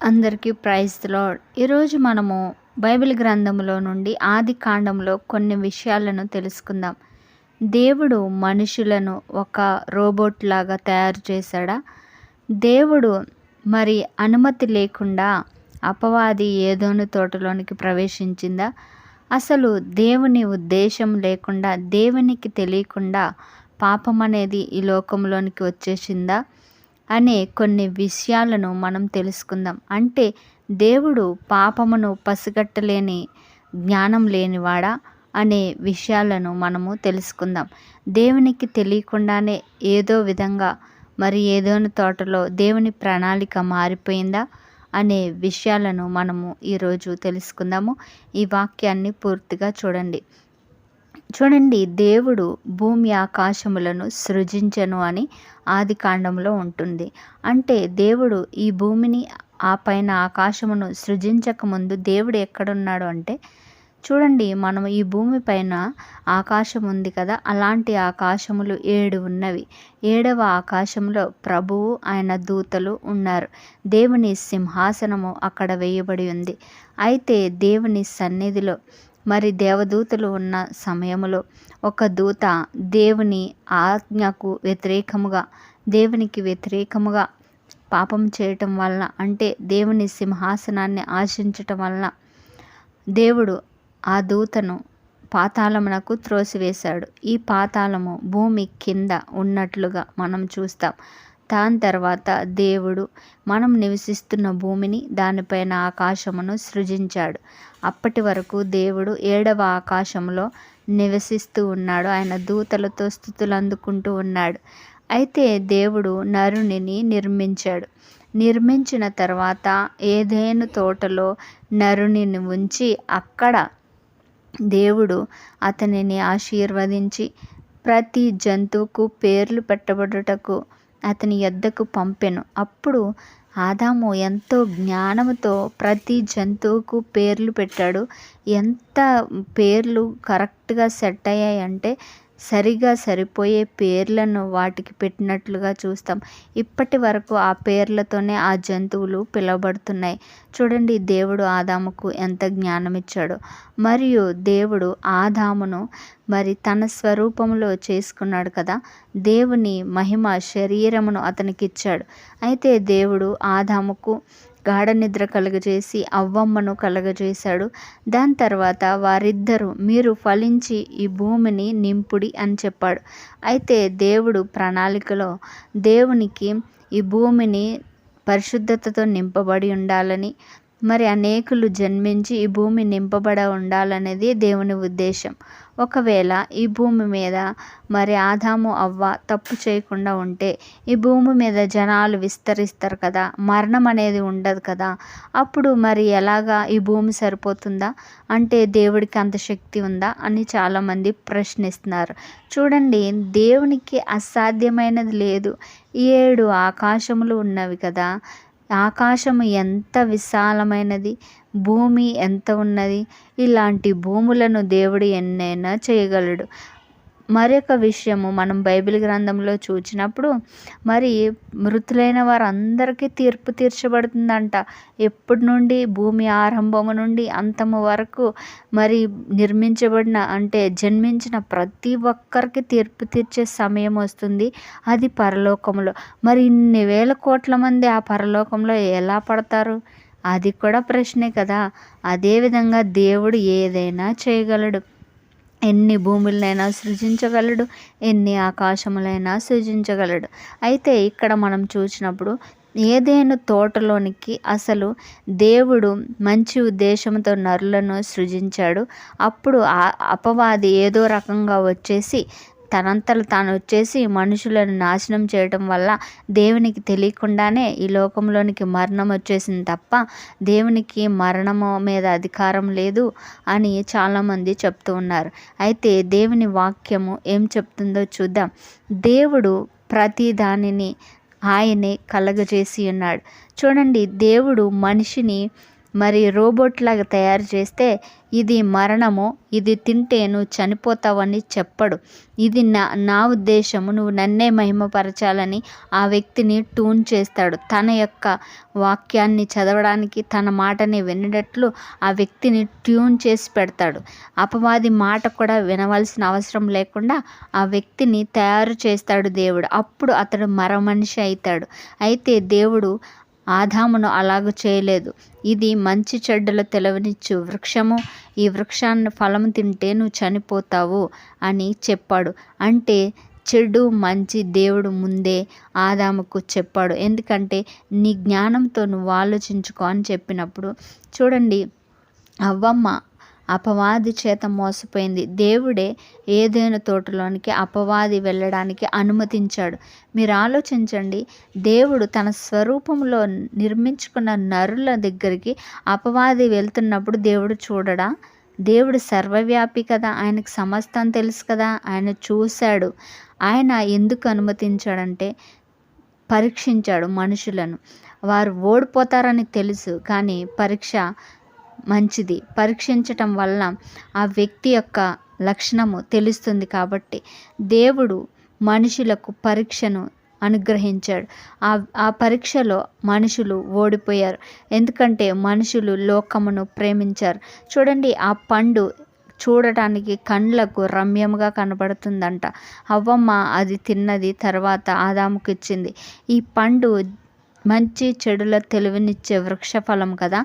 అందరికీ praise lord. ఈరోజు మనము బైబిల్ గ్రంథంలో నుండి ఆది కాండంలో కొన్ని విషయాలను తెలుసుకుందాం. దేవుడు మనుషులను ఒక రోబోట్ లాగా తయారు చేశాడా? దేవుడు మరి అనుమతి లేకుండా అపవాది ఏదోని తోటలోనికి ప్రవేశించిందా? అసలు దేవుని ఉద్దేశం లేకుండా దేవునికి తెలియకుండా పాపం అనేది ఈ లోకంలోనికి వచ్చేసిందా? అనే కొన్ని విషయాలను మనం తెలుసుకుందాం. అంటే దేవుడు పాపమును పసిగట్టలేని జ్ఞానం లేనివాడా అనే విషయాలను మనము తెలుసుకుందాం. దేవునికి తెలియకుండానే ఏదో విధంగా మరి ఏదోని తోటలో దేవుని ప్రణాళిక మారిపోయిందా అనే విషయాలను మనము ఈరోజు తెలుసుకుందాము. ఈ వాక్యాన్ని పూర్తిగా చూడండి. చూడండి దేవుడు భూమి ఆకాశములను సృజించను అని ఆది కాండంలో ఉంటుంది. అంటే దేవుడు ఈ భూమిని ఆ పైన ఆకాశమును సృజించకముందు దేవుడు ఎక్కడున్నాడు అంటే చూడండి మనం ఈ భూమి పైన ఆకాశం ఉంది కదా అలాంటి ఆకాశములు ఏడు ఉన్నవి. ఏడవ ఆకాశంలో ప్రభువు ఆయన దూతలు ఉన్నారు. దేవుని సింహాసనము అక్కడ వేయబడి ఉంది. అయితే దేవుని సన్నిధిలో మరి దేవదూతలు ఉన్న సమయంలో ఒక దూత దేవుని ఆజ్ఞకు వ్యతిరేకముగా దేవునికి వ్యతిరేకముగా పాపం చేయటం వలన అంటే దేవుని సింహాసనాన్ని ఆశించటం వలన దేవుడు ఆ దూతను పాతాళమునకు త్రోసివేశాడు. ఈ పాతాళము భూమి కింద ఉన్నట్లుగా మనం చూస్తాం. దాని తర్వాత దేవుడు మనం నివసిస్తున్న భూమిని దానిపైన ఆకాశమును సృజించాడు. అప్పటి వరకు దేవుడు ఏడవ ఆకాశంలో నివసిస్తూ ఉన్నాడు. ఆయన దూతలతో స్థుతులు అందుకుంటూ ఉన్నాడు. అయితే దేవుడు నరునిని నిర్మించాడు. నిర్మించిన తర్వాత ఏదేను తోటలో నరునిని ఉంచి అక్కడ దేవుడు అతనిని ఆశీర్వదించి ప్రతి జంతువుకు పేర్లు పెట్టబడుటకు అతని యొద్దకు పంపెను. అప్పుడు ఆదాము ఎంతో జ్ఞానముతో ప్రతి జంతువుకు పేర్లు పెట్టాడు. ఎంత పేర్లు కరెక్ట్గా సెట్ అయ్యాయి అంటే సరిగా సరిపోయే పేర్లను వాటికి పెట్టినట్లుగా చూస్తాం. ఇప్పటి వరకు ఆ పేర్లతోనే ఆ జంతువులు పిలవబడుతున్నాయి. చూడండి దేవుడు ఆదాముకు ఎంత జ్ఞానం ఇచ్చాడో మరియు దేవుడు ఆదామును మరి తన స్వరూపంలో చేసుకున్నాడు కదా? దేవుని మహిమ శరీరమును అతనికి ఇచ్చాడు అయితే దేవుడు ఆదాముకు గాఢ నిద్ర కలుగజేసి అవ్వమ్మను కలగజేశాడు. దాని తర్వాత వారిద్దరూ మీరు ఫలించి ఈ భూమిని నింపుడి అని చెప్పాడు. అయితే దేవుడు ప్రణాళికలో దేవునికి ఈ భూమిని పరిశుద్ధతతో నింపబడి ఉండాలని మరి అనేకులు జన్మించి ఈ భూమి నింపబడ ఉండాలనేది దేవుని ఉద్దేశం. ఒకవేళ ఈ భూమి మీద మరి ఆదాము అవ్వ తప్పు చేయకుండా ఉంటే ఈ భూమి మీద జనాలు విస్తరిస్తారు కదా మరణం అనేది ఉండదు కదా అప్పుడు మరి ఎలాగా ఈ భూమి సరిపోతుందా? అంటే దేవుడికి అంత శక్తి ఉందా అని చాలామంది ప్రశ్నిస్తున్నారు. చూడండి దేవునికి అసాధ్యమైనది లేదు. ఏడు ఆకాశములు ఉన్నవి కదా ఆకాశము ఎంత విశాలమైనది భూమి ఎంత ఉన్నది ఇలాంటి భూములను దేవుడు ఎన్నైనా చేయగలడు. మరొక విషయము మనం బైబిల్ గ్రంథంలో చూచినప్పుడు మరి మృతులైన వారందరికీ తీర్పు తీర్చబడుతుందంట. ఎప్పటి నుండి? భూమి ఆరంభము నుండి అంతము వరకు మరి నిర్మించబడిన అంటే జన్మించిన ప్రతి ఒక్కరికి తీర్పు తీర్చే సమయం వస్తుంది. అది పరలోకంలో మరి ఇన్ని వేల కోట్ల మంది ఆ పరలోకంలో ఎలా పడతారు? అది కూడా ప్రశ్నే కదా. అదేవిధంగా దేవుడు ఏదైనా చేయగలడు. ఎన్ని భూములనైనా సృజించగలడు ఎన్ని ఆకాశములైనా సృజించగలడు. అయితే ఇక్కడ మనం చూసినప్పుడు ఏదైనా తోటలోనికి అసలు దేవుడు మంచి ఉద్దేశంతో నరులను సృజించాడు అప్పుడు అపవాది ఏదో రకంగా వచ్చేసి తనంతలు తాను వచ్చేసి మనుషులను నాశనం చేయటం వల్ల దేవునికి తెలియకుండానే ఈ లోకంలోనికి మరణం వచ్చేసింది తప్ప దేవునికి మరణము మీద అధికారం లేదు అని చాలామంది చెప్తూ ఉన్నారు. అయితే దేవుని వాక్యము ఏం చెప్తుందో చూద్దాం. దేవుడు ప్రతి దానిని ఆయనే కలగజేసి ఉన్నాడు. చూడండి దేవుడు మనిషిని మరి రోబోట్ లాగా తయారు చేస్తే ఇది మరణము ఇది తింటే నువ్వు చనిపోతావని చెప్పడు. ఇది నా నా ఉద్దేశము. నువ్వు నన్నే మహిమపరచాలని ఆ వ్యక్తిని ట్యూన్ చేస్తాడు. తన యొక్క వాక్యాన్ని చదవడానికి తన మాటని వినేటట్లు ఆ వ్యక్తిని ట్యూన్ చేసి పెడతాడు. అపవాది మాట కూడా వినవలసిన అవసరం లేకుండా ఆ వ్యక్తిని తయారు చేస్తాడు దేవుడు. అప్పుడు అతడు మర మనిషి అవుతాడు. అయితే దేవుడు ఆదామును అలాగ చేయలేదు. ఇది మంచి చెడ్డల తెలవనిచ్చు. వృక్షము ఈ వృక్షాన్ని ఫలము తింటే నువ్వు చనిపోతావు అని చెప్పాడు. అంటే చెడు మంచి దేవుడు ముందే ఆదాముకు చెప్పాడు. ఎందుకంటే నీ జ్ఞానంతో నువ్వు ఆలోచించుకో అని చెప్పినప్పుడు చూడండి అవ్వమ్మ అపవాది చేత మోసపోయింది. దేవుడే ఏదైనా తోటలోనికి అపవాది వెళ్ళడానికి అనుమతించాడు. మీరు ఆలోచించండి దేవుడు తన స్వరూపంలో నిర్మించుకున్న నరుల దగ్గరికి అపవాది వెళ్తున్నప్పుడు దేవుడు చూడడా? దేవుడు సర్వవ్యాపి కదా ఆయనకు సమస్తం తెలుసు కదా ఆయన చూశాడు. ఆయన ఎందుకు అనుమతించాడంటే పరీక్షించాడు మనుషులను. వారు ఓడిపోతారని తెలుసు కానీ పరీక్ష మంచిది. పరీక్షించటం వల్ల ఆ వ్యక్తి యొక్క లక్షణము తెలుస్తుంది కాబట్టి దేవుడు మనుషులకు పరీక్షను అనుగ్రహించాడు. ఆ ఆ పరీక్షలో మనుషులు ఓడిపోయారు. ఎందుకంటే మనుషులు లోకమును ప్రేమించారు. చూడండి ఆ పండు చూడటానికి కండ్లకు రమ్యముగా కనబడుతుందంట. అవ్వమ్మ అది తిన్నది తర్వాత ఆదాముకి ఇచ్చింది ఈ పండు మంచి చెడుల తెలివినిచ్చే వృక్ష ఫలం కదా.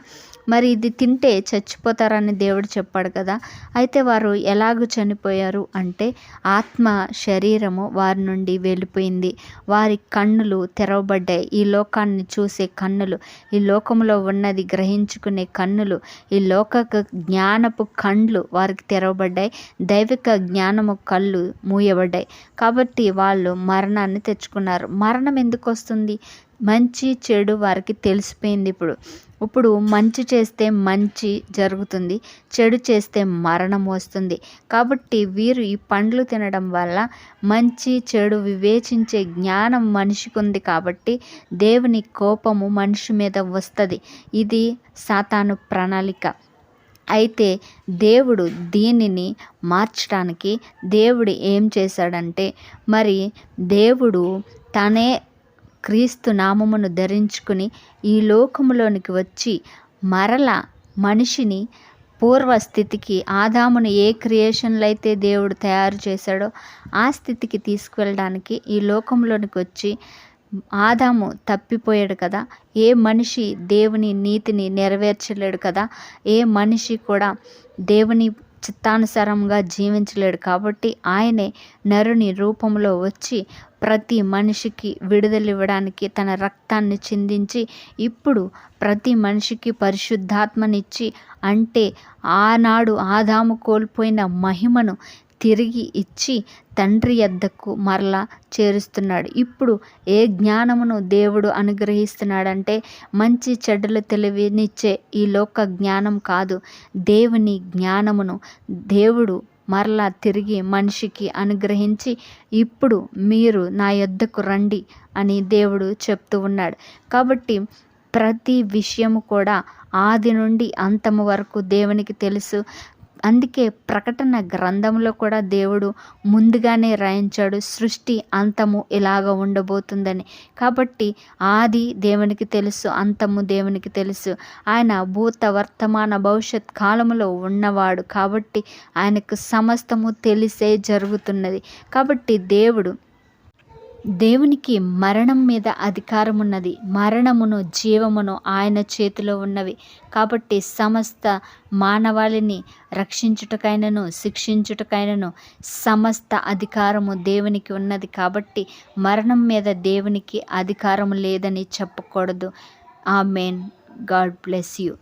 మరి ఇది తింటే చచ్చిపోతారని దేవుడు చెప్పాడు కదా. అయితే వారు ఎలాగూ చనిపోయారు అంటే ఆత్మ శరీరము వారి నుండి వెళ్ళిపోయింది. వారి కన్నులు తెరవబడ్డాయి. ఈ లోకాన్ని చూసే కన్నులు ఈ లోకంలో ఉన్నది గ్రహించుకునే కన్నులు ఈ లోక జ్ఞానపు కండ్లు వారికి తెరవబడ్డాయి. దైవిక జ్ఞానము కళ్ళు మూయబడ్డాయి. కాబట్టి వాళ్ళు మరణాన్ని తెచ్చుకున్నారు. మరణం ఎందుకు వస్తుంది? మంచి చెడు వారికి తెలిసిపోయింది ఇప్పుడు. ఇప్పుడు మంచి చేస్తే మంచి జరుగుతుంది చెడు చేస్తే మరణం వస్తుంది. కాబట్టి వీరు ఈ పండ్లు తినడం వల్ల మంచి చెడు వివేచించే జ్ఞానం మనిషికి ఉంది కాబట్టి దేవుని కోపము మనిషి మీద వస్తుంది. ఇది సాతాను ప్రణాళిక. అయితే దేవుడు దీనిని మార్చడానికి దేవుడు ఏం చేశాడంటే మరి దేవుడు తనే క్రీస్తు నామమును ధరించుకుని ఈ లోకములోనికి వచ్చి మరల మనిషిని పూర్వస్థితికి ఆదామును ఏ క్రియేషన్లు అయితే దేవుడు తయారు చేశాడో ఆ స్థితికి తీసుకువెళ్ళడానికి ఈ లోకంలోనికి వచ్చి ఆదాము తప్పిపోయాడు కదా. ఏ మనిషి దేవుని నీతిని నెరవేర్చలేడు కదా. ఏ మనిషి కూడా దేవుని చిత్తానుసారంగా జీవించలేడు. కాబట్టి ఆయనే నరుని రూపంలో వచ్చి ప్రతి మనిషికి విడుదల ఇవ్వడానికి తన రక్తాన్ని చిందించి ఇప్పుడు ప్రతి మనిషికి పరిశుద్ధాత్మనిచ్చి అంటే ఆనాడు ఆదాము కోల్పోయిన మహిమను తిరిగి ఇచ్చి తండ్రి యొద్దకు మరలా చేరుస్తున్నాడు. ఇప్పుడు ఏ జ్ఞానమును దేవుడు అనుగ్రహిస్తున్నాడంటే మంచి చెడ్డలు తెలివినిచ్చే ఈ లోక జ్ఞానం కాదు. దేవుని జ్ఞానమును దేవుడు మరలా తిరిగి మనిషికి అనుగ్రహించి ఇప్పుడు మీరు నా యొద్దకు రండి అని దేవుడు చెప్తూ ఉన్నాడు. కాబట్టి ప్రతి విషయము కూడా ఆది నుండి అంతము వరకు దేవునికి తెలుసు. అందుకే ప్రకటన గ్రంథంలో కూడా దేవుడు ముందుగానే రాయించాడు సృష్టి అంతము ఇలాగ ఉండబోతుందని. కాబట్టి ఆది దేవునికి తెలుసు అంతము దేవునికి తెలుసు. ఆయన భూత వర్తమాన భవిష్యత్ కాలంలో ఉన్నవాడు కాబట్టి ఆయనకు సమస్తము తెలిసే జరుగుతున్నది. కాబట్టి దేవుడు దేవునికి మరణం మీద అధికారం ఉన్నది మరణమును జీవమును ఆయన చేతిలో ఉన్నవి. కాబట్టి సమస్త మానవాళిని రక్షించుటకైనను శిక్షించుటకైనను సమస్త అధికారము దేవునికి ఉన్నది. కాబట్టి మరణం మీద దేవునికి అధికారం లేదని చెప్పకూడదు. ఆ మెయిన్ గాడ్ బ్లెస్ యూ.